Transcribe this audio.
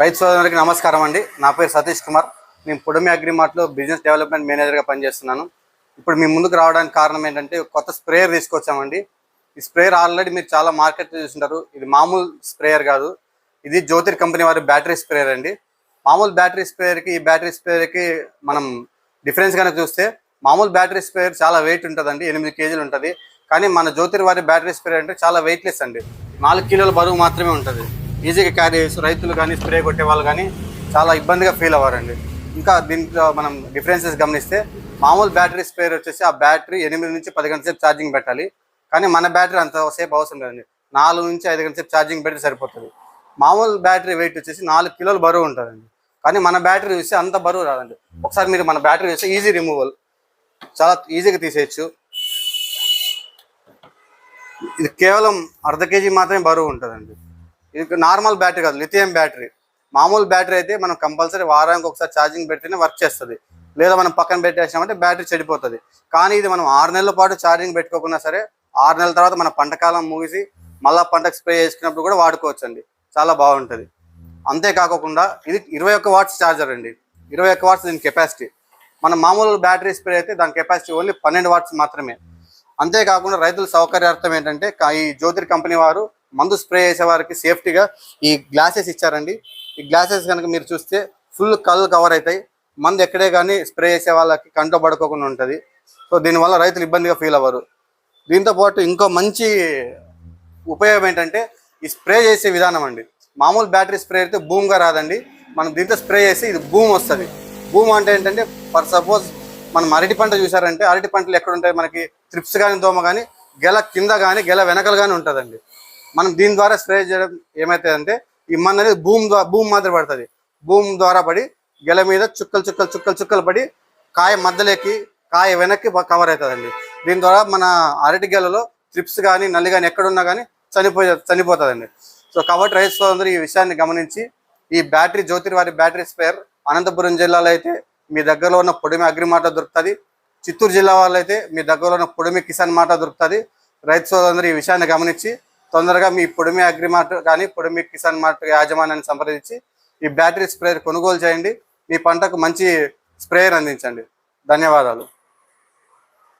రైతు సోదరులకి నమస్కారం అండి. నా పేరు సతీష్ కుమార్. నేను పుడమి అగ్రిమార్ట్లో బిజినెస్ డెవలప్మెంట్ మేనేజర్గా పనిచేస్తున్నాను. ఇప్పుడు మీ ముందుకు రావడానికి కారణం ఏంటంటే కొత్త స్ప్రేయర్ తీసుకొచ్చామండి. ఈ స్ప్రేయర్ ఆల్రెడీ మీరు చాలా మార్కెట్లో చూసింటారు. ఇది మామూలు స్ప్రేయర్ కాదు. ఇది జ్యోతిర్ కంపెనీ వారి బ్యాటరీ స్ప్రేయర్ అండి. మామూలు బ్యాటరీ స్ప్రేయర్కి ఈ బ్యాటరీ స్ప్రేయర్కి మనం డిఫరెన్స్ కనుక చూస్తే మామూలు బ్యాటరీ స్ప్రేయర్ చాలా వెయిట్ ఉంటుందండి. ఎనిమిది కేజీలు ఉంటుంది. కానీ మన జ్యోతిర్ వారి బ్యాటరీ స్ప్రేయర్ అంటే చాలా వెయిట్లెస్ అండి. నాలుగు కిలోల బరువు మాత్రమే ఉంటుంది. ఈజీగా క్యారీ చేసి రైతులు కానీ స్ప్రే కొట్టే వాళ్ళు కానీ చాలా ఇబ్బందిగా ఫీల్ అవ్వారండి. ఇంకా దీంట్లో మనం డిఫరెన్సెస్ గమనిస్తే మామూలు బ్యాటరీ స్ప్రేయర్ వచ్చేసి ఆ బ్యాటరీ ఎనిమిది నుంచి పది గంటల సేపు ఛార్జింగ్ పెట్టాలి. కానీ మన బ్యాటరీ అంత సేపు అవసరం లేదండి. నాలుగు నుంచి ఐదు గంటల సేపు ఛార్జింగ్ పెడితే సరిపోతుంది. మామూలు బ్యాటరీ వెయిట్ వచ్చేసి నాలుగు కిలోలు బరువు ఉంటుందండి. కానీ మన బ్యాటరీ చూస్తే అంత బరువు రాదండి. ఒకసారి మీరు మన బ్యాటరీ చూస్తే ఈజీ రిమూవల్. చాలా ఈజీగా తీసేయచ్చు. ఇది కేవలం అర్ధ కేజీ మాత్రమే బరువు ఉంటుందండి. ఇది నార్మల్ బ్యాటరీ కాదు లిథియం బ్యాటరీ. మామూలు బ్యాటరీ అయితే మనం కంపల్సరీ వారానికి ఒకసారి ఛార్జింగ్ పెడితేనే వర్క్ చేస్తుంది. లేదా మనం పక్కన పెట్టేసామంటే బ్యాటరీ చెడిపోతుంది. కానీ ఇది మనం ఆరు నెలల పాటు ఛార్జింగ్ పెట్టుకోకున్నా సరే ఆరు నెలల తర్వాత మన పంటకాలం ముగిసి మళ్ళీ పంటకు స్ప్రే చేసుకున్నప్పుడు కూడా వాడుకోవచ్చు అండి చాలా బాగుంటుంది. అంతేకాకుండా ఇది ఇరవై ఒక్క వాట్స్ ఛార్జర్ అండి. ఇరవై ఒక్క వాట్స్ దీని కెపాసిటీ. మన మామూలు బ్యాటరీ స్ప్రే అయితే దాని కెపాసిటీ ఓన్లీ పన్నెండు వాట్స్ మాత్రమే. అంతేకాకుండా రైతుల సౌకర్యార్థం ఏంటంటే ఈ జ్యోతిర్ కంపెనీ వారు మందు స్ప్రే చేసే వారికి సేఫ్టీగా ఈ గ్లాసెస్ ఇచ్చారండి. ఈ గ్లాసెస్ కనుక మీరు చూస్తే ఫుల్ కళ్ళు కవర్ అవుతాయి. మందు ఎక్కడే కానీ స్ప్రే చేసే వాళ్ళకి కంట్లో పడుకోకుండా ఉంటుంది. సో దీనివల్ల రైతులు ఇబ్బందిగా ఫీల్ అవ్వరు. దీంతో పాటు ఇంకో మంచి ఉపయోగం ఏంటంటే ఈ స్ప్రే చేసే విధానం అండి. మామూలు బ్యాటరీ స్ప్రే అయితే బూమ్గా రాదండి. మనం దీంతో స్ప్రే చేసి ఇది బూమ్ వస్తుంది. బూమ్ అంటే ఏంటంటే ఫర్ సపోజ్ మనం అరటి పంట చూసారంటే అరటి పంటలు ఎక్కడ ఉంటాయి మనకి త్రిప్స్ కానీ దోమ కానీ గెల కింద కానీ గెల వెనకలు కానీ ఉంటుందండి. మనం దీని ద్వారా స్ప్రే చేయడం ఏమవుతుందంటే ఈ మన అనేది భూమి ద్వారా భూమి మాదిరి పడుతుంది. భూమి ద్వారా పడి గెల మీద చుక్కలు చుక్కలు చుక్కలు చుక్కలు పడి కాయ మధ్యలోకి కాయ వెనక్కి కవర్ అవుతుందండి. దీని ద్వారా మన అరటి గెలలో త్రిప్స్ కానీ నల్లి కానీ ఎక్కడున్నా కానీ చనిపోయే చనిపోతుందండి. సో కాబట్టి రైతు సోదరులు ఈ విషయాన్ని గమనించి ఈ బ్యాటరీ జ్యోతిర్వారి బ్యాటరీ స్పేర్ అనంతపురం జిల్లాలో అయితే మీ దగ్గరలో ఉన్న పొడిమి అగ్రిమాట దొరుకుతుంది. చిత్తూరు జిల్లా వాళ్ళైతే మీ దగ్గరలో ఉన్న పొడిమి కిసాన్ మాట దొరుకుతుంది. రైతు సోదరులు ఈ విషయాన్ని గమనించి తొందరగా మీ పొడిమి అగ్రిమార్ట్ కానీ పొడిమి కిసాన్ మార్ట్ యాజమాన్యాన్ని సంప్రదించి ఈ బ్యాటరీ స్ప్రేయర్ కొనుగోలు చేయండి. మీ పంటకు మంచి స్ప్రేయర్ అందించండి. ధన్యవాదాలు.